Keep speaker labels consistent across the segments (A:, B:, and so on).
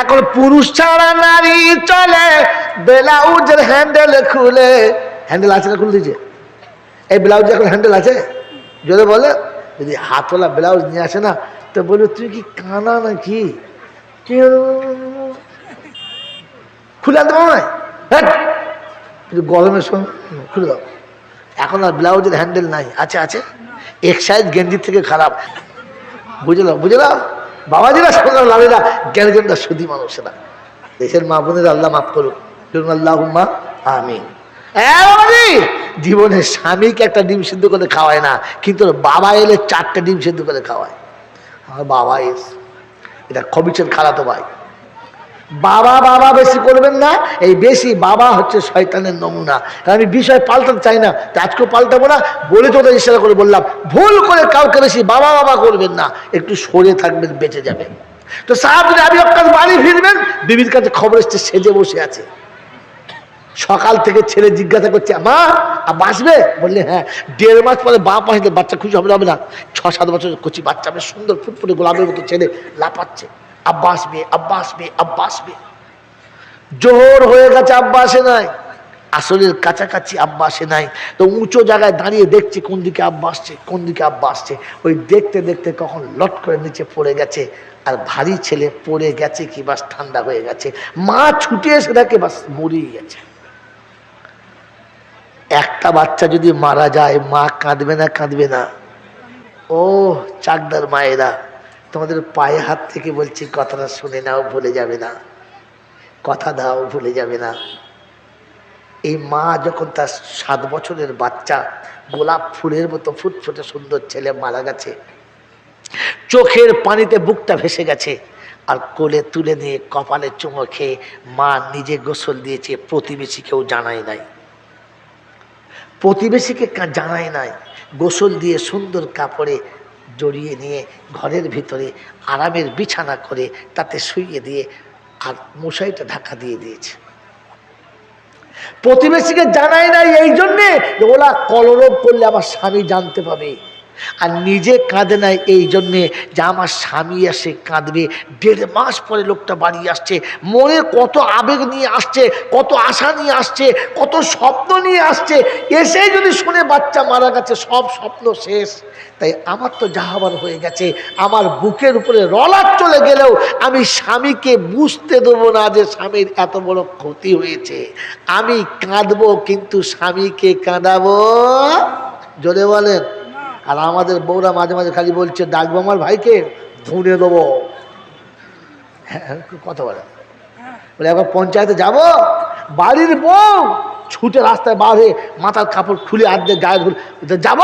A: এখন পুরুষ ছাড়া নারী চলে। ব্লাউজের হ্যান্ডেল খুলে। হ্যান্ডেল আছে না খুলে দিয়েছে এই ব্লাউজ এখন হ্যান্ডেল আছে? যদি বলে। যদি হাতওয়ালা ব্লাউজ নিয়ে আসে না, তো বলবে, তুই কি কানা নাকি? খুলে আনতে পারো না? কিন্তু গরমের সময় খুলে দাও। এখন আর ব্লাউজের হ্যান্ডেল নাই। আছে আছে? এক্সাইজ গেঞ্জির থেকে খারাপ। বুঝলাম বুঝলাম বাবাজিরা শুনলাম লাভেরা জ্ঞানটা সুদী মানুষেরা। দেশের মা বোনের আল্লাহ মাফ করুক। আল্লাহ আমি বাবাজি, জীবনে স্বামীকে একটা ডিম সিদ্ধ করে খাওয়ায় না, কিন্তু বাবা এলে চারটে ডিম সিদ্ধ করে খাওয়ায়। আমার বাবা এস, এটা খবিচের খালাতো ভাই। বাবা বাবা বেশি করবেন না, এই বেশি বাবা হচ্ছে শয়তানের নমুনা। আমি বিষয় পাল্টাতে চাই না আজকেও পাল্টাবো না বলে তো ইশারা করে বললাম, ভুল করে কাউকে বেশি বাবা বাবা করবেন না, একটু সরে থাকবেন, বেঁচে যাবেন। তো সাহাবিন আবি অক্কাস বাড়ি ফিরবেন, বিবির কাছে খবর এসছে, সেজে বসে আছে। সকাল থেকে ছেলে জিজ্ঞাসা করছে, মা, আব্বা আসবে? বললে হ্যাঁ। দেড় মাস পরে বাপ আসলে বাচ্চা খুশি হবে না ছ, সাত বছর কচি বাচ্চা, বেশ সুন্দর, ফুটফুটে গোলাপের মতো ছেলে লাপাচ্ছে আব্বা আসবে আব্বা আসবে আব্বা আসবে জোহর হয়ে গেছে আব্বা আসে নাই আসলের কাছাকাছি আব্বা আসে নাই। তো উঁচু জায়গায় দাঁড়িয়ে দেখছে কোন দিকে আব্বা আসছে কোন দিকে আব্বা আসছে ওই দেখতে দেখতে কখন লট করে নিচে পড়ে গেছে, আর ভারী ছেলে পড়ে গেছে কি বাস ঠান্ডা হয়ে গেছে। মা ছুটে এসে দেখে বাস মরিয়ে গেছে। একটা বাচ্চা যদি মারা যায়, মা কাঁদবে না কাঁদবে না। ও চাকদার মায়েরা। তোমাদের পায়ে হাত থেকে বলছি, কথাটা শুনে নাও, ভুলে যাবে না। কথা দাও, ভুলে যাবে না। এই মা যখন তার সাত বছরের বাচ্চা, গোলাপ ফুলের মতো ফুটফুটে সুন্দর ছেলে মারা গেছে, চোখের পানিতে বুকটা ভেসে গেছে, আর কোলে তুলে নিয়ে কপালে চুমো খেয়ে মা নিজে গোসল দিয়েছে প্রতিবেশী কেউ জানায় নাই। প্রতিবেশীকে জানায় নাই। গোসল দিয়ে সুন্দর কাপড়ে জড়িয়ে নিয়ে ঘরের ভিতরে আরামের বিছানা করে তাতে শুইয়ে দিয়ে আর মশাইটা ঢাকা দিয়ে দিয়েছে। প্রতিবেশীকে জানায় নাই, এই জন্যে ওরা কলরব করলে আমার স্বামী জানতে পাবে। আর নিজে কাঁদে নাই এই জন্যে যে আমার স্বামী আসে কাঁদবে। দেড় মাস পরে লোকটা বাড়ি আসছে মনে কত আবেগ নিয়ে আসছে, কত আশা নিয়ে আসছে, কত স্বপ্ন নিয়ে আসছে এসে যদি শুনে বাচ্চা মারা গেছে, সব স্বপ্ন শেষ। তাই আমার তো যাহাবার হয়ে গেছে, আমার বুকের উপরে রলার চলে গেলেও আমি স্বামীকে বুঝতে দেবো না যে স্বামীর এত বড় ক্ষতি হয়েছে। আমি কাঁদবো, কিন্তু স্বামীকে কাঁদাবো? জোরে বলেন। আর আমাদের বউরা মাঝে মাঝে খালি বলছে ডাকবো আমার ভাইকে ধুনে দেবো। হ্যাঁ কথা বলে। বলে, একবার পঞ্চায়েতে যাব, বাড়ির বউ ছুটে রাস্তায় হয়ে মাথার কাপড় খুলে আর্ধেক গায়ে ধরে যাব?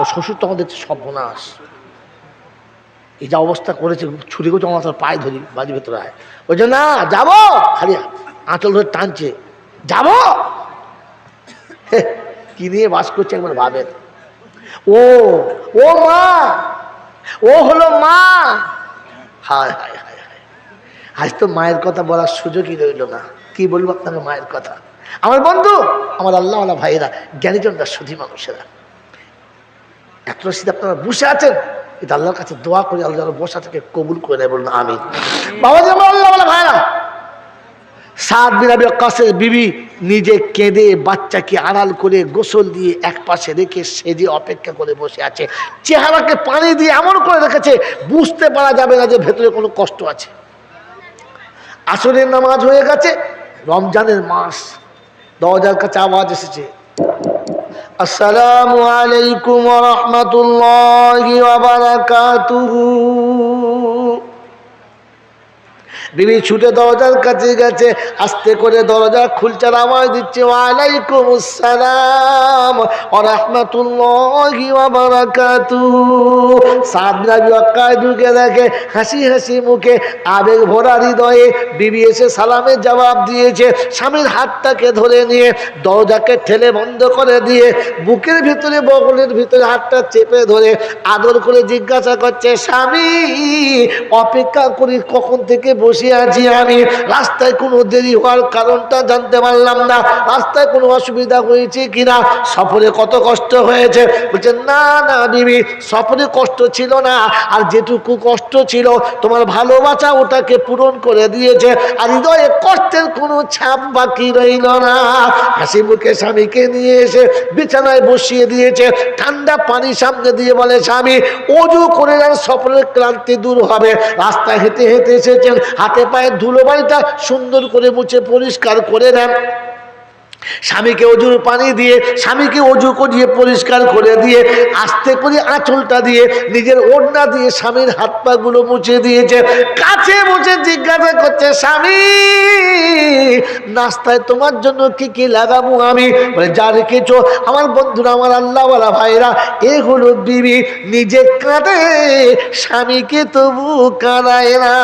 A: ও শ্বশুর তখন দেখছে সর্বনাশ। এই যা অবস্থা করেছে, ছুটি করছে আমার পায়ে ধরি, বাড়ির ভেতরে আয়। বলছে, না, যাব। খালি আঁচল ধরে টানছে, যাব? কি নিয়ে বাস করছে একবার ভাবেন। ও ও মা, ও হলো মা। হায় হায় হায় হায়। আজ তো মায়ের কথা বলার সুযোগই রইল না। কি বলব আপনাকে মায়ের কথা? আমার বন্ধু, আমার আল্লাহ আল্লাহওয়ালা ভাইয়েরা, জ্ঞানীজনরা, সুধী মানুষেরা। এত রসিদ আপনারা বসে আছেন এটা আল্লাহর কাছে দোয়া করে, আল্লাহ বসা থেকে কবুল করে নেয় বলুন আমি বাবা যে আমার আল্লাহওয়ালা সাত বিরাবি কাছে বিবি নিজে কেঁদে বাচ্চাকে আড়াল করে গোসল দিয়ে এক পাশে রেখে সেজে অপেক্ষা করে বসে আছে। চেহারাকে পানি দিয়ে এমন করে রেখেছে, বুঝতে পারা যাবে না যে ভেতরে কোনো কষ্ট আছে। আসরের নামাজ হয়ে গেছে, রমজানের মাস। দরজার কাছে আওয়াজ এসেছে। আসসালামু আলাইকুম রহমতুল্লাহ বারাকাতুহু। বিবি ছুটে দরজার কাছে গেছে, আস্তে করে দরজা খুলছে আওয়াজ দিচ্ছে, ওয়ালাইকুম আসসালাম ও রহমতুল্লাহি ওয়া বারাকাতুহু। সাদরা বিয়াকায় ঢুকে দেখে, হাসি হাসি মুখে আবেগ ভরা হৃদয়ে বিবি এসে সালামের জবাব দিয়েছে। স্বামীর হাতটাকে ধরে নিয়ে দরজাকে ঠেলে বন্ধ করে দিয়ে বুকের ভিতরে, বগলের ভিতরে হাতটা চেপে ধরে আদর করে জিজ্ঞাসা করছে, স্বামী, অপেক্ষা করি কখন থেকে বসে বসে আছি আমি। রাস্তায় কোনো দেরি হওয়ার কারণটা জানতে পারলাম না। রাস্তায় কোনো অসুবিধা হয়েছে কিনা? সফরে কত কষ্ট হয়েছে? বলছে, না না বিবি, সফরে কষ্ট ছিল না। আর যেটুকু কষ্ট ছিল, তোমার ভালোবাসা ওটাকে পূরণ করে দিয়েছে। আর হৃদয়ে কষ্টের কোনো ছাপ বাকি রইল না। হাসি মুখে স্বামীকে নিয়ে এসে বিছানায় বসিয়ে দিয়েছে। ঠান্ডা পানি সামনে দিয়ে বলে, স্বামী, অজু করে যান সফরের ক্লান্তি দূর হবে। রাস্তায় হেঁটে হেঁটে এসেছেন। হাতে পায়ে ধুলোবাড়িটা সুন্দর করে মুছে পরিষ্কার করে দেন। স্বামীকে অজুর পানি দিয়ে, স্বামীকে অজু করিয়ে পরিষ্কার করে দিয়ে, আস্তে করে আঁচলটা দিয়ে, নিজের ওড়না দিয়ে স্বামীর হাত পা গুলো মুছে দিয়েছে। কাছে বসে জিজ্ঞাসা করছে, স্বামী, নাস্তায় তোমার জন্য কি কি লাগাবো আমি? বলে যা রেখেছো আমার বন্ধুরা, আমার আল্লাহওয়ালা ভাইরা এ হলো বিবি নিজে কাঁদে, স্বামীকে তবু কাঁদায় না।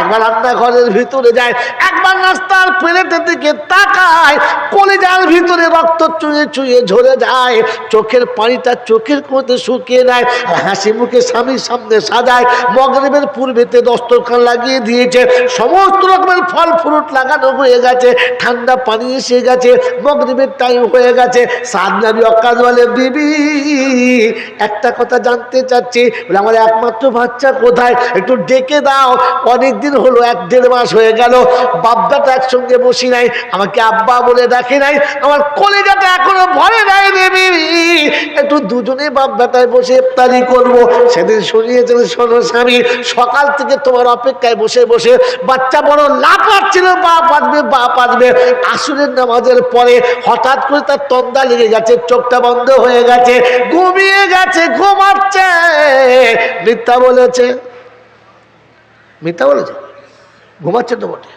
A: একবার রান্নাঘরের ভিতরে যায়, একবার নাস্তার প্লেটের দিকে তাকায় কলিজার ভিতরে রক্ত চুয়ে চুয়ে ঝরে যায়, চোখের পানিটা চোখের মধ্যে শুকিয়ে নেয়, আর হাসি মুখে স্বামীর সামনে সাজায়। মগরবের পূর্বেতে দস্তরখান লাগিয়ে দিয়েছে, সমস্ত রকমের ফল ফ্রুট লাগানো হয়ে গেছে, ঠান্ডা পানি এসে গেছে, মগরবের টাইম হয়ে গেছে। সাদনাবি অকাজ বলে, বিবি, একটা কথা জানতে চাচ্ছি, বলে, আমার একমাত্র বাচ্চা কোথায়? একটু ডেকে দাও। অনেক দিন হলো, এক দেড় মাস হয়ে গেল বাব্বাটা একসঙ্গে বসি নাই। আমাকে আব্বা বলে ডাকে নাই। আমার কলেজাটা এখনও ভরে নাই দেবী একটু দুজনে বাব্বাটায় বসে ইফতারি করব। সেদিন শুনিয়েছেন শোনো স্বামী, সকাল থেকে তোমার অপেক্ষায় বসে বসে বাচ্চা বড় লাভ পাচ্ছিল বা পাতবে বা পাতবে আসুরের নামাজের পরে হঠাৎ করে তার তন্দা লেগে গেছে, চোখটা বন্ধ হয়ে গেছে, ঘুমিয়ে গেছে, ঘুমাচ্ছে। মিথ্যা বলেছে। মিথ্যা বলেছে? ঘুমাচ্ছে তো বটে।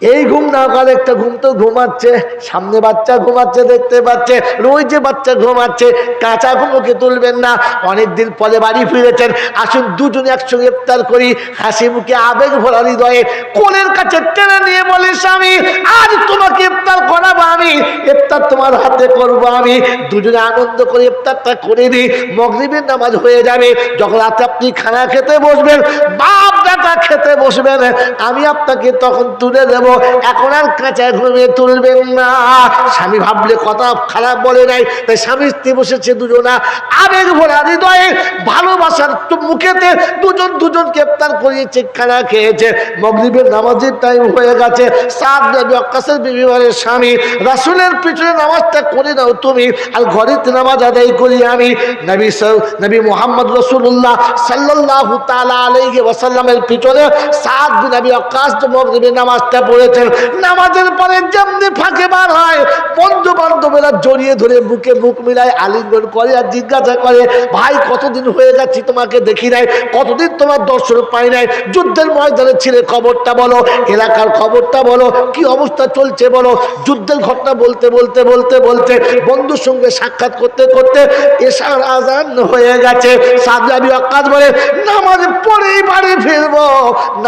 A: এই ঘুম না করে একটা ঘুম তো ঘুমাচ্ছে, সামনে বাচ্চা ঘুমাচ্ছে, দেখতে পাচ্ছে, ওই যে বাচ্চা ঘুমাচ্ছে, কাঁচা ঘুমোকে তুলবেন না, অনেকদিন পরে বাড়ি ফিরেছেন, আসুন দুজনে একসঙ্গে ইফতার করি, হাসি মুখে আবেগ ভরা হৃদয়ে কোলের কাছে টেনে নিয়ে বলে, স্বামী, আজ তোমাকে ইফতার করাবো আমি, ইফতার তোমার হাতে করব আমি। দুজনে আনন্দ করে ইফতারটা করে দিই মগরিবের নামাজ হয়ে যাবে, যখন রাতে আপনি খানা খেতে বসবেন বাপ দাদা খেতে বসবেন, আমি আপনাকে তখন তুলে দেব। এখন আর কাঁচা ঘুমিয়ে তুলবেন না। স্বামী ভাবলে কথা খারাপ বলে নাই, তাই স্বামী স্ত্রী বসেছে দুজনা। আবেগ ভরা হৃদয়ে ভালোবাসার মুখেতে দুজন দুজনকে ইফতার করিয়েছে, খানা খেয়েছে। মগরিবের নামাজের টাইম হয়ে গেছে। সাত নবী বিবিবারের স্বামী, রাসুলের পিছনে নামাজটা করে নাও তুমি, আর ঘরেতে নামাজ আদায় করি আমি। নবী নবী মোহাম্মদ রসুল্লাহ সাল্লাল্লাহু তাআলা আলাইহি ওয়াসাল্লামের পিছনে সাত নবী অক্কাস মগরিবের নামাজটা পড়েছেন নামাজের পরে যেমনি ফাঁকে বার হয় বন্ধু বান্ধবেরা জড়িয়ে ধরে বুকে বুক মিলায় আলিঙ্গন করে আর জিজ্ঞাসা করে, ভাই, কতদিন হয়ে যাচ্ছি তোমাকে দেখি নাই? কতদিন তোমার দর্শন পাই নাই? যুদ্ধের ময়দানে ছিলে, খবরটা বলো, এলাকার খবরটা বলো, কি অবস্থা চলছে বলো? যুদ্ধের ঘটনা বলতে বলতে বলতে বলতে, বন্ধুর সঙ্গে সাক্ষাৎ করতে করতে এসার আজান হয়ে গেছে। সাদরাবি অকাজ বলে, নামাজ পড়েই বাড়ি ফিরবো,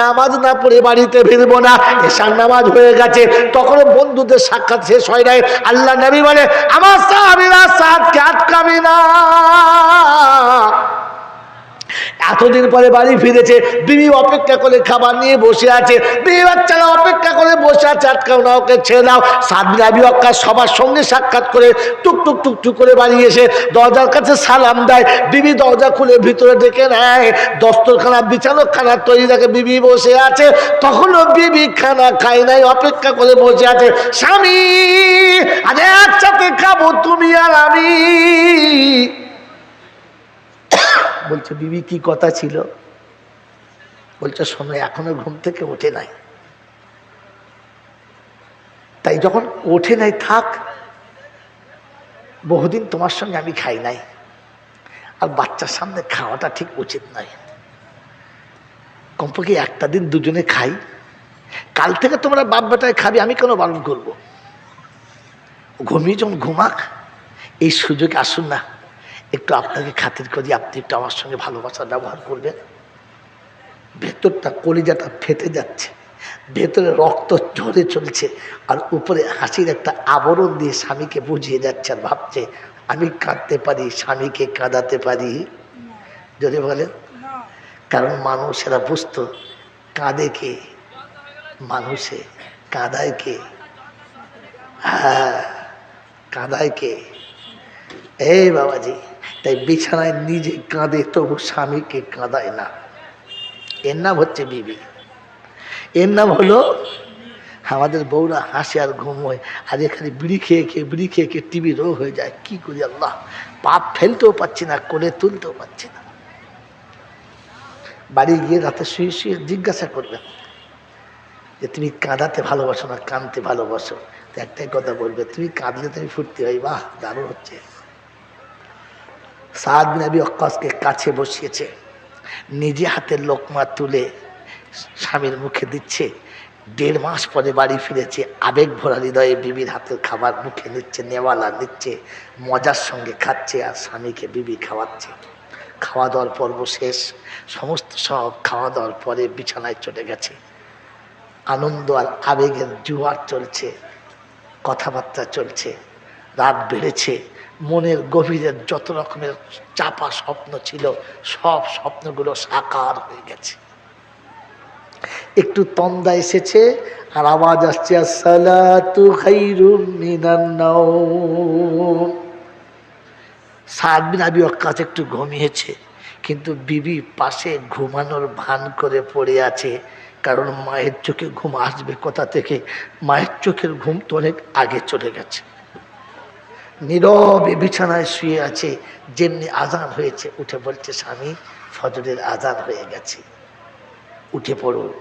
A: নামাজ না পড়ে বাড়িতে ফিরবো না এসার নামাজ হয়ে গেছে। তখনও বন্ধুদের সাক্ষাৎ শেষ হয় নাই। আল্লাহ নবী বলে, আমার সাহাবিরা সাদকে আটকাবি না। এতদিন পরে বাড়ি ফিরেছে, বিবি অপেক্ষা করে খাবার নিয়ে বসে আছে। বিবি বাচ্চারা অপেক্ষা করে বসে আছে, আটকাও না, ওকে ছেড়ে দাও। সাদবিন আবি অক্কা সবার সঙ্গে সাক্ষাৎ করে টুক টুক টুক টুক করে বাড়ি এসে দরজার কাছে সালাম দেয়। বিবি দরজা খুলে ভিতরে ডেকে নেয়। দস্তরখানা বিছানো খানা তৈরি থাকে বিবি বসে আছে। তখনও বিবি খানা খায় নাই, অপেক্ষা করে বসে আছে, স্বামী আরে একসাথে খাব তুমি আর আমি। বলছে, বিবি, কি কথা ছিল? বলছে, শোনো, এখনও ঘুম থেকে ওঠে নাই। তাই যখন ওঠে নাই, থাক, বহুদিন তোমার সঙ্গে আমি খাই নাই, আর বাচ্চার সামনে খাওয়াটা ঠিক উচিত নয়। কমপক্ষে একটা দিন দুজনে খাই। কাল থেকে তোমরা বাপ বেটায় খাবি, আমি কেন বারণ করব? ঘুমিয়ে যখন ঘুমাক, এই সুযোগে আসুন না। একটু আপনাকে খাতির করি, আপনি একটু আমার সঙ্গে ভালোবাসা ব্যবহার করবেন। ভেতরটা কলিজাটা ফেটে যাচ্ছে, ভেতরে রক্ত ঝরে চলছে, আর উপরে হাসির একটা আবরণ দিয়ে স্বামীকে বুঝিয়ে যাচ্ছে আর ভাবছে, আমি কাঁদতে পারি, স্বামীকে কাঁদাতে পারি। যদি বলেন। কারণ মানুষেরা বুঝতো, কাঁদে কে? মানুষে কাঁদায় কে? হ্যাঁ কাঁদায় কে? এই বাবাজি। তাই বিছানায় নিজে কাঁদে, তবু স্বামীকে কাঁদায় না। এর নাম হচ্ছে বিবি। এর নাম হলো, আমাদের বউরা হাসে আর ঘুমোয় আর এখানে বিড়ি খেয়ে খেয়ে, বিড়ি খেয়ে খেয়ে টিভি রোগ হয়ে যায়। কি করি আল্লাহ? পাপ ফেলতেও পাচ্ছি না, কোলে তুলতেও পাচ্ছি না। বাড়ি গিয়ে রাতে শুয়ে শুয়ে জিজ্ঞাসা করবেন যে, তুমি কাঁদাতে ভালোবাসো না কাঁদতে ভালোবাসো? একটাই কথা বলবে, তুমি কাঁদলে তুমি ফুর্তি হয় বাহ, দারুণ হচ্ছে। সাদ নবী অক্কাসকে কাছে বসিয়েছে। নিজে হাতের লোকমা তুলে স্বামীর মুখে দিচ্ছে। দেড় মাস পরে বাড়ি ফিরেছে। আবেগ ভরা হৃদয়ে বিবির হাতের খাবার মুখে নিচ্ছে, নেওয়ালা নিচ্ছে, মজার সঙ্গে খাচ্ছে আর স্বামীকে বিবি খাওয়াচ্ছে। খাওয়া দাওয়ার পর্ব শেষ। সমস্ত সব খাওয়া দাওয়ার পরে বিছানায় চলে গেছে। আনন্দ আর আবেগের জোয়ার চলছে। কথাবার্তা চলছে। রাত বেড়েছে। মনের গভীরের যত রকমের চাপা স্বপ্ন ছিল, সব স্বপ্নগুলো সাকার হয়ে গেছে। একটু তন্দা এসেছে, আর আওয়াজ আসছে, আসসালাতু খাইরুম মিনান নাওম। সাত বিন আবি একটু ঘুমিয়েছে, কিন্তু বিবি পাশে ঘুমানোর ভান করে পড়ে আছে, কারণ মায়ের চোখে ঘুম আসবে কোথা থেকে? মায়ের চোখের ঘুম তো অনেক আগে চলে গেছে। নীরবে বিছানায় শুয়ে আছে, যেমনি আজান হয়েছে, উঠে বলছে, স্বামী, ফজরের আজান হয়ে গেছে। উঠে পড়ো।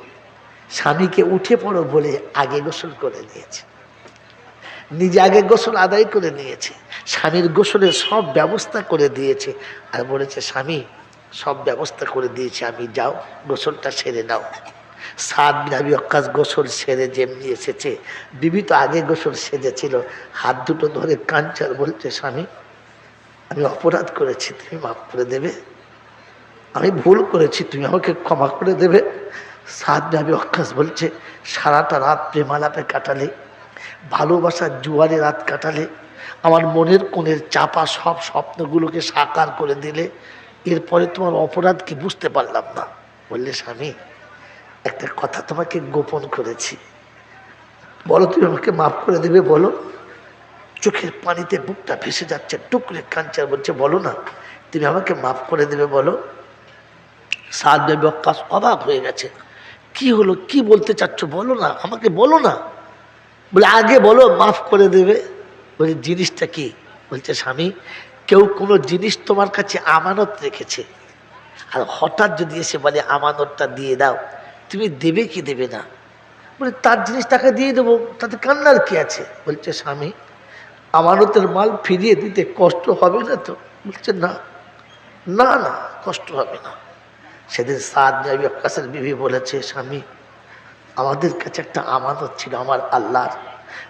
A: স্বামীকে উঠে পড়ো বলে আগে গোসল করে নিয়েছে। নিজে আগে গোসল আদায় করে নিয়েছে। স্বামীর গোসলের সব ব্যবস্থা করে দিয়েছে আর বলেছে, স্বামী, সব ব্যবস্থা করে দিয়েছে, আমি যাও, গোসলটা সেরে নাও। সাত বিনাবি অক্কাশ গোসল সেরে যেমনি এসেছে। বিবি তো আগে গোসল সেজেছিল। হাত দুটো ধরে কাঞ্চার বলছে, স্বামী, আমি অপরাধ করেছি, তুমি মাফ করে দেবে। আমি ভুল করেছি, তুমি আমাকে ক্ষমা করে দেবে। সাত বিনাবি অক্কাশ বলছে, সারাটা রাত প্রেমালাপে কাটালে, ভালোবাসার জুয়ারে রাত কাটালে, আমার মনের কোণের চাপা সব স্বপ্নগুলোকে সাকার করে দিলে, এরপরে তোমার অপরাধ কি বুঝতে পারলাম না। বললে, স্বামী একটা কথা তোমাকে গোপন করেছি। বলো, তুমি আমাকে মাফ করে দেবে, বলো। চোখের পানিতে বুকটা ভেসে যাচ্ছে, টুকরে কাঞ্চার বলছে, বলো না, তুমি আমাকে মাফ করে দেবে, বলো। সাত দেব অবাক হয়ে গেছে। কি হলো, কি বলতে চাচ্ছ, বলো না, আমাকে বলো না। বলে, আগে বলো, মাফ করে দেবে। বলে, জিনিসটা কি? বলছে, স্বামী, কেউ কোনো জিনিস তোমার কাছে আমানত রেখেছে। আর হঠাৎ যদি এসে বলে, আমানতটা দিয়ে দাও তুমি দেবে কি দেবে না? বলে, তার জিনিস তাকে দিয়ে দেবো, তাতে কান্নার কি আছে? বলছে, স্বামী, আমানতের মাল ফিরিয়ে দিতে কষ্ট হবে না তো? বলছে, না না না, কষ্ট হবে না। সেদিন সাদ নবী আকাশের বিবি বলেছে, স্বামী, আমাদের কাছে একটা আমানত ছিল আমার আল্লাহর।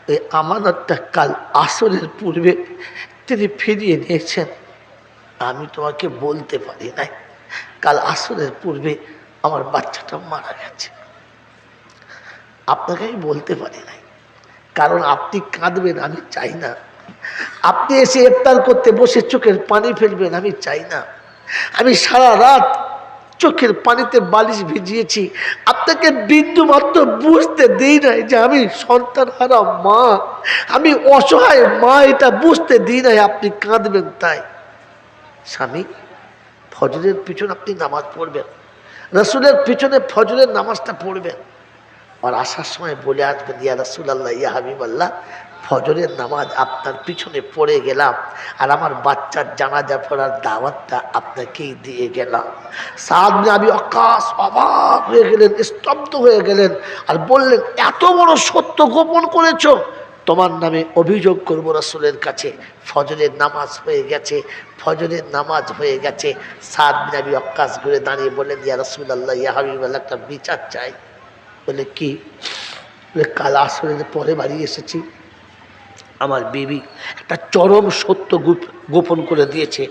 A: ওই আমানতটা কাল আসরের পূর্বে তিনি ফিরিয়ে নিয়েছেন। আমি তোমাকে বলতে পারি নাই, কাল আসরের পূর্বে আমার বাচ্চাটা মারা গেছে। আপনাকে আমি বলতে পারি নাই। কারণ আপনি কাঁদবেন, আমি চাই না। আপনি এসে ইফতার করতে বসে চোখের পানি ফেলবেন, আমি চাই না। আমি সারা রাত চোখের পানিতে বালিশ ভিজিয়েছি। আপনাকে বিন্দু মাত্র বুঝতে দিই নাই যে আমি সন্তান হারা মা। আমি অসহায় মা, এটা বুঝতে দিই নাই আপনি কাঁদবেন তাই। স্বামী, ফজরের পিছনে আপনি নামাজ পড়বেন। রসুলের পিছনে ফজরের নামাজটা পড়বেন আর আসার সময় বলে আসবেন ইয়া রসুল আল্লাহ ইয়া হাবিব আল্লাহ ফজরের নামাজ আপনার পিছনে পড়ে গেলাম আর আমার বাচ্চার জানাজা পড়ার দাওয়াতটা আপনাকেই দিয়ে গেলাম। সাদ আমি অকাশ অবাক হয়ে গেলেন, স্তব্ধ হয়ে গেলেন আর বললেন, এত বড় সত্য গোপন করেছ তোমার নামে অভিযোগ করব রসুলের কাছে। ফজরের নামাজ হয়ে গেছে, ফজরের নামাজ হয়ে গেছে। সাদ বিনাবি অক্কাশ ঘুরে দাঁড়িয়ে বলে ইয়া রসুল আল্লাহ ইয়া হাবিব একটা বিচার চাই। বলে, কি? বলে, কাল আসরের পরে বাড়ি এসেছি। আমার বিবি একটা চরম সত্য গুপ- গোপন করে দিয়েছে।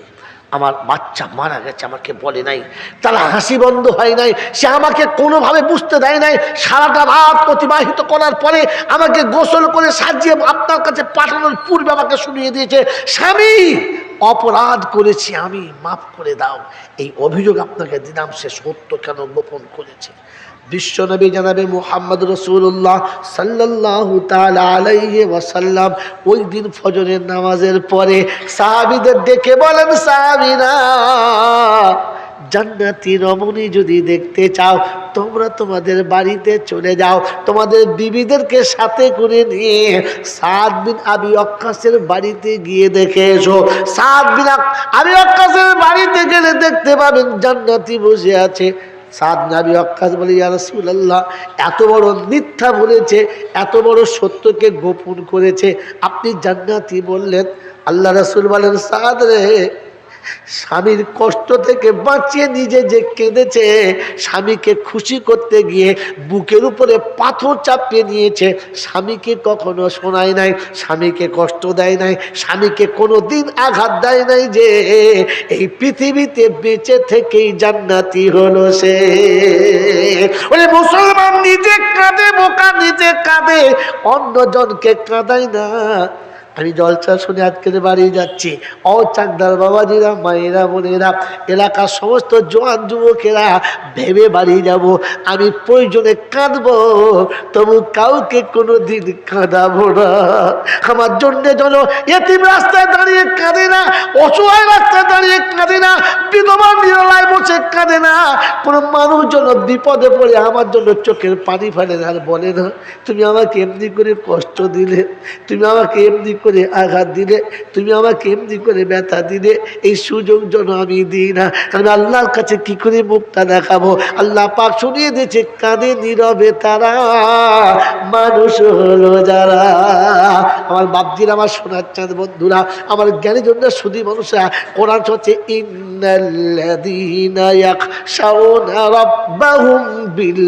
A: আমার বাচ্চা মারা গেছে, আমাকে বলে নাই তারা হাসি বন্ধ হয় নাই, সে আমাকে কোনোভাবে বুঝতে দেয় নাই, সারাটা রাত অতিবাহিত করার পরে আমাকে গোসল করে সাজিয়ে আপনার কাছে পাঠানোর পূর্বে আমাকে শুনিয়ে দিয়েছে, স্বামী, অপরাধ করেছি আমি, মাফ করে দাও। এই অভিযোগ আপনাকে দিলাম, সে সত্য কেন গোপন করেছে? বিশ্বনবী জানাবে মুহাম্মদ রসুল্লাহ সাল্লাহ আলাইহি ওয়াসাল্লাম। ওই দিন ফজরের নামাজের পরে সাহাবিদের ডেকে বলেন, সাহাবিরা, জান্নাতি রমণী যদি দেখতে চাও, তোমরা তোমাদের বাড়িতে চলে যাও, তোমাদের বিবিদেরকে সাথে করে নিয়ে সাত বিন আবি অক্কাসের বাড়িতে গিয়ে দেখে এসো। সাত বিন আবি অক্কাসের বাড়িতে গেলে দেখতে পাবেন জান্নাতি বসে আছে। সাদ নাবি অক্ষাস বলে, ইয়া আল্লাহ এত বড় মিথ্যা বলেছে, এত বড় সত্যকে গোপন করেছে। আপনি জান্নাতি বললেন। আল্লাহ রসুল বলেন, সাদ রে স্বামীর কষ্ট থেকে বাঁচিয়ে নিজে যে কেঁদেছে, স্বামীকে খুশি করতে গিয়ে বুকের উপরে পাথর চাপিয়ে নিয়েছে স্বামীকে কখনো শোনায় নাই, স্বামীকে কষ্ট দেয় নাই, স্বামীকে কোনো দিন আঘাত দেয় নাই যে এই পৃথিবীতে বেঁচে থেকেই জান্নাতি হলো সে। ওরে মুসলমান নিজে কাঁদে, বোকা নিজে কাঁদে, অন্যজনকে কাঁদায় না। আমি জলসা শুনে আজকের বাড়ি যাচ্ছি। ও চাকদার বাবাজিরা, মায়েরা, বোনেরা, এলাকার সমস্ত জোয়ান যুবকেরা, ভেবে বাড়ি যাব। আমি প্রয়োজনে কাঁদবো, তবু কাউকে কোনো দিন কাঁদাবো না। আমার জন্যে যেন এতিম রাস্তায় দাঁড়িয়ে কাঁদে না, অসহায় রাস্তায় দাঁড়িয়ে কাঁদে না, বিধবা নিরলায় বসে কাঁদে না। কোনো মানুষ যেন বিপদে পড়ে, আমার জন্য চোখের পানি ফেলে আর বলে না, তুমি আমাকে এমনি করে কষ্ট দিলে, তুমি আমাকে এমনি করে আঘাত দিলে, তুমি আমাকে এমনি করে ব্যথা দিলে, এই সুযোগ যেন আমি দিই না। কারণ আল্লাহর কাছে কি করে মুখটা দেখাবো? আল্লাহ পাক শুনিয়ে দিয়েছে, কাঁদে নীরবে তারা, মানুষ হলো যারা। আমার বাপজির আমার শোনার চাঁদ, বন্ধুরা, আমার জ্ঞানী জন্য শুধু মানুষরা, কোরআন হচ্ছে, ইন্নাল্লাযীনা ইয়াখশাউনা বিল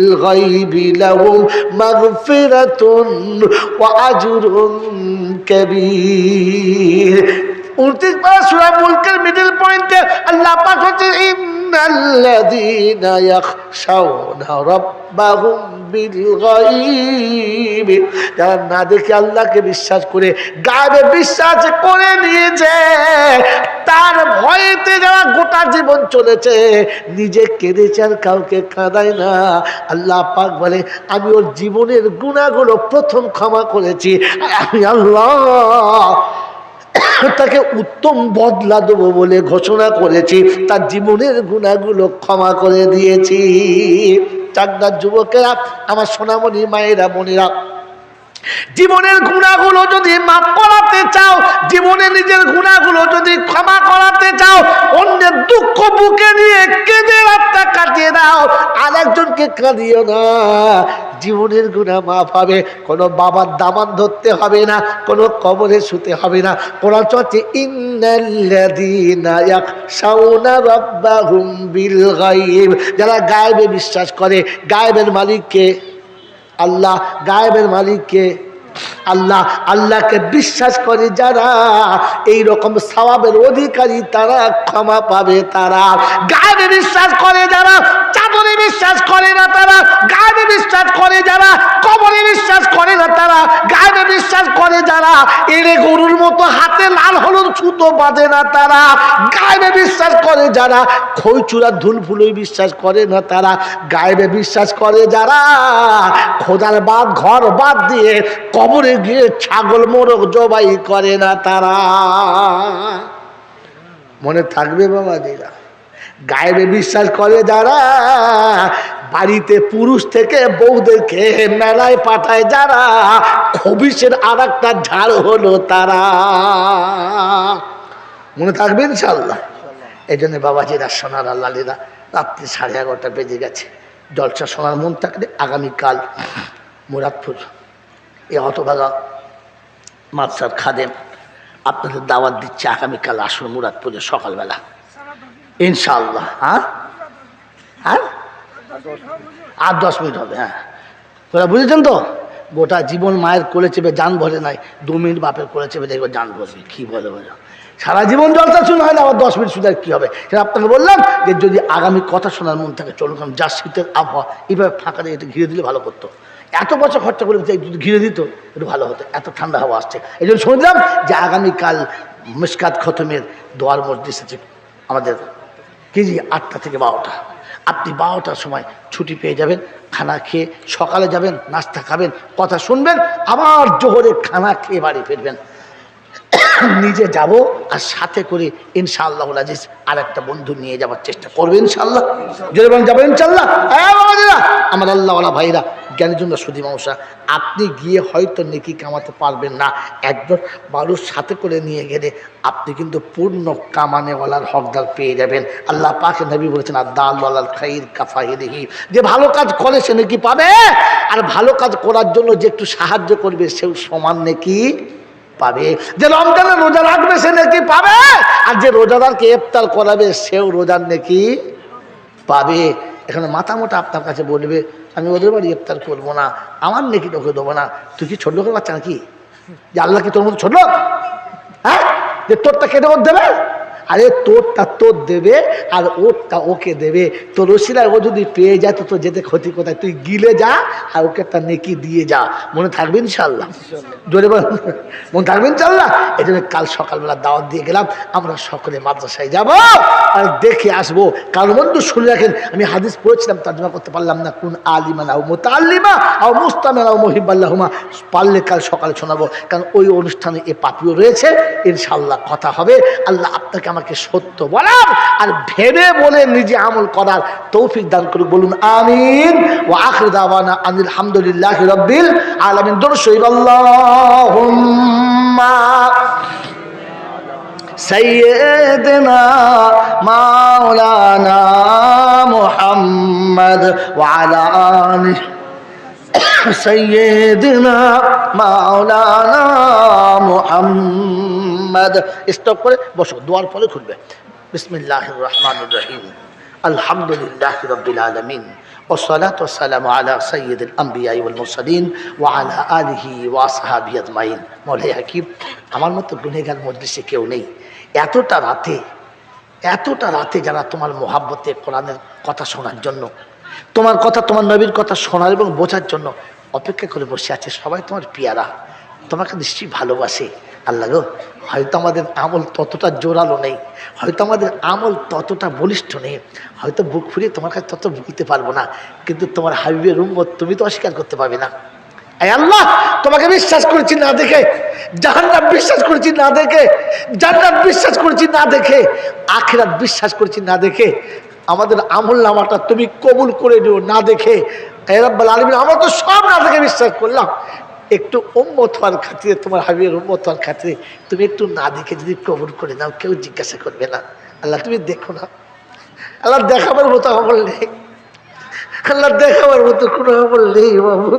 A: উনত্রিশ পারা সুরা মুলকের মিডিল পয়েন্টে আল্লাহ পাক হচ্ছে না দেখে আল্লাহকে বিশ্বাস করে বিশ্বাস করে নিয়েছে, তার ভয়েতে যারা গোটা জীবন চলেছে, নিজে কেঁদেছে আর কাউকে কাঁদায় না। আল্লাহ পাক বলে, আমি ওর জীবনের গুণাগুলো প্রথম ক্ষমা করেছি। আমি আল্লাহ তাকে উত্তম বদলা দেবো বলে ঘোষণা করেছি। তার জীবনের গুণাগুলো ক্ষমা করে দিয়েছি। চাকদার যুবকেরা, আমার সোনামণি মায়েরা, বোনেরা, জীবনের গুণাগুলো যদি মাফ করাতে চাও, জীবনে নিজের গুণাগুলো যদি ক্ষমা করাতে চাও, অন্যের দুঃখ বুকে নিয়ে কেঁদে রাতটা কাটিয়ে দাও। আর একজনকে কাঁদিও না। জীবনের গুণা মাফ হবে, কোনো বাবার দামান ধরতে হবে না, কোনো কবরে শুতে হবে না। কোরআন গায়ব যারা গায়েবে বিশ্বাস করে, গায়েবের মালিককে, আল্লাহ গায়েবের মালিককে আল্লাহ, আল্লাহকে বিশ্বাস করে যারা এই রকম সওয়াবের অধিকারী, তারা ক্ষমা পাবে তারা। গায়ে বিশ্বাস করে যারা, চাদরে বিশ্বাস করে না তারা। গায়ে বিশ্বাস করে যারা, কবরে বিশ্বাস করে না তারা। গায়ে বিশ্বাস করে যারা, এরে গরুর মতো হাতে লাল হলুদ ছুতো বাঁধে না তারা। গায়ে বিশ্বাস করে যারা, খইচুরা ধুল ফুলই বিশ্বাস করে না তারা। গায়েবে বিশ্বাস করে যারা, খোদার বাদ ঘর বাদ দিয়ে কবরে গিয়ে ছাগল মোরগ জবাই করে না তারা। মনে থাকবে বাবা বাবাজিরা, গায়েবে বিশ্বাস করে যারা, বাড়িতে পুরুষ থেকে বউদেরকে মেলায় পাঠায় যারা, খবিসের আর একটা ঝাড় হলো তারা। মনে থাকবে ইনশাল্লাহ এই জন্য বাবাজিরা, সোনার আল্লাহ রাত্রি সাড়ে এগারোটা বেজে গেছে। জলসা সোনার মন থাকলে আগামীকাল মুরাদপুর এ হতভাগা মাদ্রাসার খাদেম, আপনাদের দাওয়াত দিচ্ছে আগামীকাল আসুন মুরাদপুরে সকালবেলা। ইনশাল্লাহ হ্যাঁ? হ্যাঁ? আট দশ মিনিট হবে হ্যাঁ। তোরা বুঝেছেন তো? গোটা জীবন মায়ের কোলে চেপে যান ভরে নাই, দু মিনিট বাপের কোলে চেপে দেখবে যান ভরবে কী বলে বলে? সারা জীবন জলসা শুনে হয় না, আবার দশ মিনিট শুনে কী হবে? সেটা আপনাকে বললাম যে যদি আগামী কথা শোনার মন থাকে, চলুন, কারণ যা শীতের আবহাওয়া, এইভাবে ফাঁকা দিয়ে ঘিরে দিলে ভালো করতো। এত বছর খরচা করে যদি ঘিরে দিত, একটু ভালো হতো, এত ঠান্ডা হাওয়া আসছে। এই জন্য শুনলাম যে আগামীকাল মিসকাত খতমের দোয়ার মসজিদ এসেছে আমাদের কেজি আটটা থেকে বারোটা। আপনি বারোটার সময় ছুটি পেয়ে যাবেন, খানা খেয়ে সকালে যাবেন, নাস্তা খাবেন, কথা শুনবেন, আবার জোহরে খানা খেয়ে বাড়ি ফিরবেন। নিজে যাব আর সাথে করে ইনশাআল্লাহ আজিজ আর একটা বন্ধু নিয়ে যাওয়ার চেষ্টা করবে ইনশাল্লাহ যদি বলেন হ্যাঁ বাবাজিরা, আমার আল্লাহওয়ালা ভাইরা জ্ঞানের জন্য সুদী মাংসা আপনি গিয়ে হয়তো নেকি কামাতে পারবেন না। একজন মানুষ সাথে করে নিয়ে গেলে আপনি কিন্তু পূর্ণ কামানেওয়ালার হকদার পেয়ে যাবেন। আল্লাহ পাকে নবী বলেছেন আর দাল খাইর কাফাহিরিহি যে ভালো কাজ করে সে নাকি পাবে, আর ভালো কাজ করার জন্য যে একটু সাহায্য করবে, সেও সমান নাকি পাবে? যে রমজানে রোজা রাখবে সে নাকি পাবে? আর যে রোজাদারকে ইফতার করাবে সেও রোজার নাকি পাবে। এখানে মাথা মোটা আপনার কাছে বলবে, আমি ওদের বাড়ি ইফতার করব না, আমার নাকি তোকে দেবো না। তুই কি ছোট লোকের বাচ্চা নাকি? যে আল্লাহ কি তোর মতো ছোট হ্যাঁ? যে তোরটা কেটে ওর দেবে? আরে তোরটা তোর দেবে আর ওরটা ওকে দেবে। তোর রসিলায় ও যদি পেয়ে যায়, তো তোর যেতে ক্ষতি কোথায়? তুই গিলে যা আর ওকে একটা নেকি দিয়ে যা। মনে থাকবে ইনশাল্লাহ জোরে বল। মনে থাকবে ইনশাল্লাহ এই জন্য কাল সকালবেলা দাওয়াত দিয়ে গেলাম, আমরা সকলে মাদ্রাসায় যাব আর দেখে আসব। কারণ বন্ধু, শুনে রাখেন, আমি হাদিস পড়েছিলাম তর্জমা করতে পারলাম না। কোন আলিমা নাও মোতাল্লিমা আও মুস্তামা নাও মহিবাল্লাহুমা পারলে কাল সকালে শোনাবো। কারণ ওই অনুষ্ঠানে এ পাপিও রয়েছে। ইনশাল্লাহ কথা হবে। আল্লাহ আপনাকে আমাকে সত্য বলার আর ভেবে বলে নিজে আমল করার তৌফিক দান করুক বলুন আমিন ও আখির দাওয়ানা আনিল হামদুলিল্লাহ রব্বিল আলামিন দর শহীদ আল্লাহুম্মা سيدنا مولانا محمد وعلى آله سيدنا مولانا محمد স্টপ করে বসো দোয়ার পরে খুলবে বিসমিল্লাহির রহমানির রহিম আলহামদুলিল্লাহ রব্বিল আলামিন والصلاة والسلام على سيد الأنبياء والمرسلين وعلى آله وأصحابه أجمعين মৌলাই হাকিম আমার মতো গুনেগার মজলিসে কেউ নেই এতটা রাতে এতটা রাতে যারা তোমার মোহাব্বতে কোরআনের কথা শোনার জন্য তোমার কথা তোমার নবীর কথা শোনার এবং বোঝার জন্য অপেক্ষা করে বসে আছে সবাই তোমার পিয়ারা তোমাকে নিশ্চয়ই ভালোবাসে আল্লাহ গো, হয়তো আমাদের আমল ততটা জোরালো নেই, হয়তো আমাদের আমল ততটা বলিষ্ঠ নেই, হয়তো বুক ফুরিয়ে তোমার কাছে তত বলতে পারব না, কিন্তু তোমার হাবিবের উম্মত তুমি তো অস্বীকার করতে পারবে না। এই আল্লাহ, তোমাকে বিশ্বাস করেছি না দেখে, জাহান্নাম বিশ্বাস করেছি না দেখে, জান্নাত বিশ্বাস করেছি না দেখে, আখেরাত বিশ্বাস করেছি না দেখে, আমাদের আমল নামাটা তুমি কবুল করে নিও না দেখে। এরাব্বাল আলমিন, আমরা তো সব না দেখে বিশ্বাস করলাম একটু উম্মত হওয়ার খাতিরে, তোমার হাবিবের উম্মত হওয়ার খাতিরে তুমি একটু না দেখে যদি কবুল করে নাও, কেউ জিজ্ঞাসা করবে না। আল্লাহ, তুমি দেখো না। আল্লাহ, দেখাবার মতো আমল নেই। আল্লাহ, দেখাবার মতো কোনো আমল নেই বাবু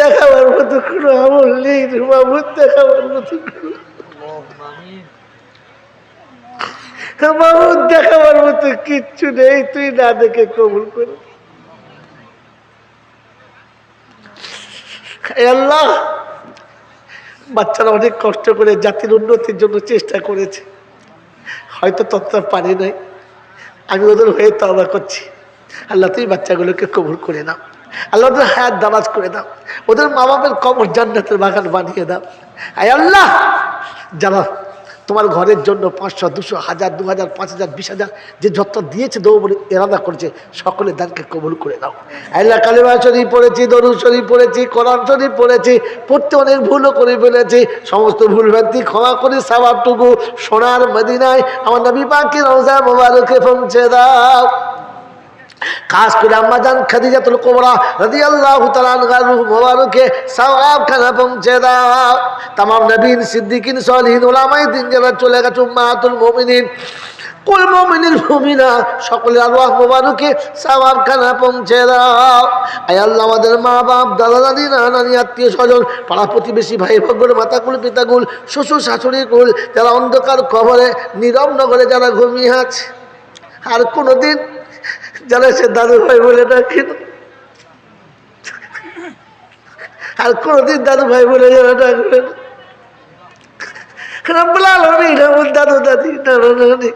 A: দেখাবার মতো কোনো আমল নেই রে বাবু দেখাবার মতো বাবু দেখাবার মতো কিচ্ছু নেই, তুই না দেখে কবুল করে। আল্লাহ। বাচ্চারা অনেক কষ্ট করে জাতির উন্নতির জন্য চেষ্টা করেছে। হয়তো ততটা পারে নাই। আমি ওদের হয়ে তবা করছি। আল্লাহ তুই বাচ্চাগুলোকে কবর করে নাও। আল্লাহ, ওদের হায়াত দারাজ করে দাও ওদের মা বাপের কবর জান্নাতের বাগান বানিয়ে দাও আয় আল্লাহ যারা তোমার ঘরের জন্য পাঁচশো, দুশো, হাজার, দু হাজার, পাঁচ হাজার, বিশ হাজার যে যত দিয়েছে দেবো বলে এরাদা করেছে, সকলে দানকে কবুল করে দাও আল্লাহ কালিমা শরীফ পড়েছি, দরুদ শরীফ পড়েছি, কোরআন শরীফ পড়েছি, পড়তে অনেক ভুলও করে ফেলেছি, সমস্ত ভুল ভ্রান্তি ক্ষমা করে সাবাবটুকু সোনার মদিনায় আমার নবী পাখি রোজা মোবারকে পৌঁছে দাও। খাস করে আম্মাজান খাদিজাতুল কোবরা রাজি আল্লাহ মোবারকে সওয়াব খানা পৌঁছে দাও তামাম নবীন সিদ্দিকিন সলিহীন ওলামাই দিন যারা চলে গেছে মাহাতুল মুমিনিন কুল মুমিনিল ভূমিনা সকলের আল্লাহ মোবারকে সওয়াব খানা পৌঁছে দাও আই আল্লাহ আমাদের মা বাপ দাদা দাদি নানি আত্মীয় স্বজন পাড়া প্রতিবেশী ভাই ভগ্নের মাতাকুল, পিতাকুল, শ্বশুর শাশুড়ি কুল, যারা অন্ধকার খবরে নীরব নগরে যারা ঘুমিয়ে আছে, আর কোনোদিন দিন যারা সে দাদু ভাই বলে ডাকে। আর কোনোদিন দাদু ভাই বলে যারা ডাকবে না। রব্বুল আলামিন, আমার দাদু দাদি, নানা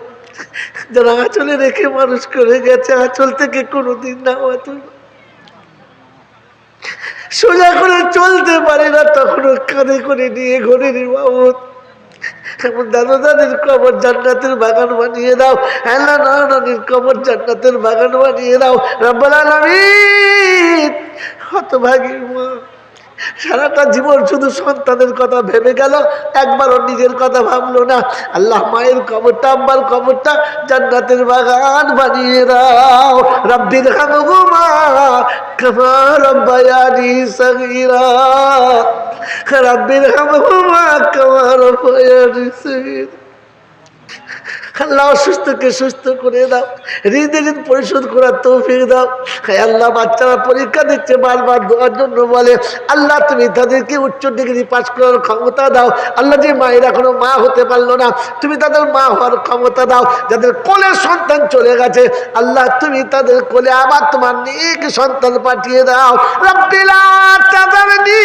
A: যারা আঁচলে রেখে মানুষ করে গেছে, আঁচল থেকে কোনোদিন না সোজা করে চলতে পারে না তখন কাঁধে করে নিয়ে ঘরে রে এখন দাদা দাদির কবর জান্নাতের বাগান বানিয়ে দাও আল্লাহ নানির কবর জান্নাতের বাগান বানিয়ে দাও, রব্বাল আলামিন। হতভাগী সারাটা জীবন শুধু সন্তানের কথা ভেবে গেল, একবারও নিজের কথা ভাবলো না। আল্লাহ মায়ের কবরটা আব্বার কবরটা জান্নাতের বাগান বানিয়ে দাও। রব্বির হামগুমা কামা রব্বায়ানি সগীরা। রব্বির হামহুমা কামা রব্বায়ানি সগীরা আল্লাহ অসুস্থকে সুস্থ করে দাও ঋণ ঋণ পরিশোধ করার তৌফিক দাও। আল্লাহ, বাচ্চারা পরীক্ষা দিচ্ছে, বারবার দেওয়ার জন্য বলে, আল্লাহ, তুমি তাদেরকে উচ্চ ডিগ্রি পাশ করার ক্ষমতা দাও। আল্লাহ, যে মায়ের এখনও মা হতে পারল না, তুমি তাদের মা হওয়ার ক্ষমতা দাও। যাদের কোলে সন্তান চলে গেছে, আল্লাহ, তুমি তাদের কোলে আবার তোমার নিক সন্তান পাঠিয়ে দাও। রব্বিলা তাদারনি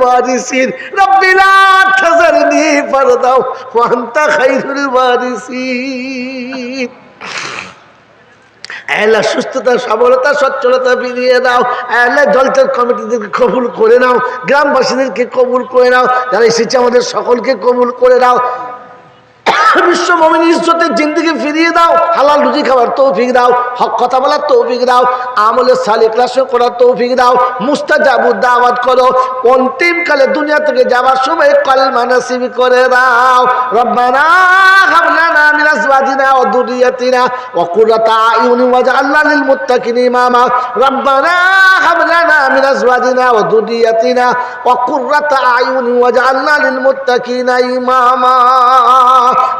A: ওয়ারিসিন। রব্বিলা তাদারনি ওয়া আনতা খায়রুল ওয়ারিসিন সুস্থতা, সবলতা, সচ্ছলতা ফিরিয়ে দাও আল্লাহ জলচার কমিটিদেরকে কবুল করে নাও। গ্রামবাসীদেরকে কবুল করে নাও। যারা এসেছে, আমাদের সকলকে কবুল করে নাও। বিশ্ব মমিন ইজ্জতের জিন্দিগি ফিরিয়ে দাও, হালাল রুজি খাবার তৌফিক দাও, হক কথা বলার তৌফিক দাও আমলের সালে ক্লাস করার তৌফিক দাও মুস্তাজাবুদ দাওয়াত করো, অন্তিম কালে দুনিয়া থেকে যাবার সময় কলমা নসিব করে দাও। রব্বানা হাবলানা মিন আজওয়াজিনা ওয়া দুররিয়াতিনা ওয়া কুররাতা আয়ুনি ওয়াজআলনা লিল মুত্তাকিনা ইমামা। রব্বানা হাবলানা মিন আজওয়াজিনা ওয়া দুররিয়াতিনা ওয়া কুররাতা আয়ুনি ওয়াজআলনা লিল মুত্তাকিনা ইমামা।